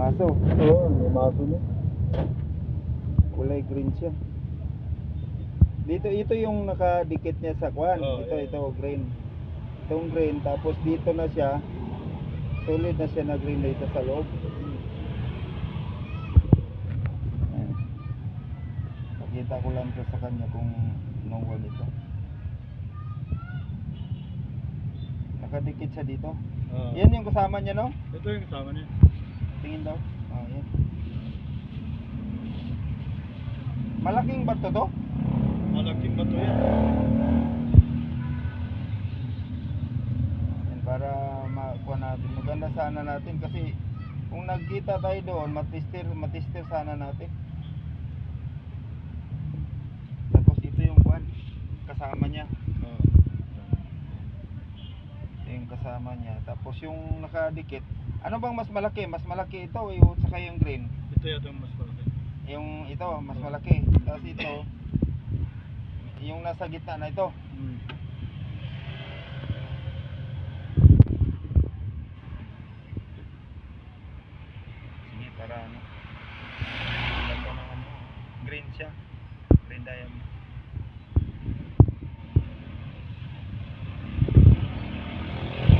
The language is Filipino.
Maso. Oo, may maso na. Kulay green siya. Dito, ito yung nakadikit niya sa kwan. Oh, ito, yeah. ito, green. Itong green, tapos dito na siya. Solid na siya na green dito sa loob. Ayan. Pakita ko lang to sa kanya kung nungwal ito. Nakadikit siya dito. Ah. Yan yung kasama niya, no? Ito yung kasama niya. Tingin daw. Oh, yan. Malaking bato to? Malaking bato yan. Para makuha natin. Maganda sana natin kasi kung nagkita tayo doon, matistir, matistir sana natin. Tapos ito yung kwan, kasama niya. Oo. Ito yung kasama niya. Tapos yung nakadikit, ano bang mas malaki? Mas malaki ito o yung saka yung green? Ito yata yung mas malaki. Yung ito, mas malaki. Tapos ito, yung nasa gitna na ito. Hmm. Sige, para ano. Ano. Green siya. Green diamond.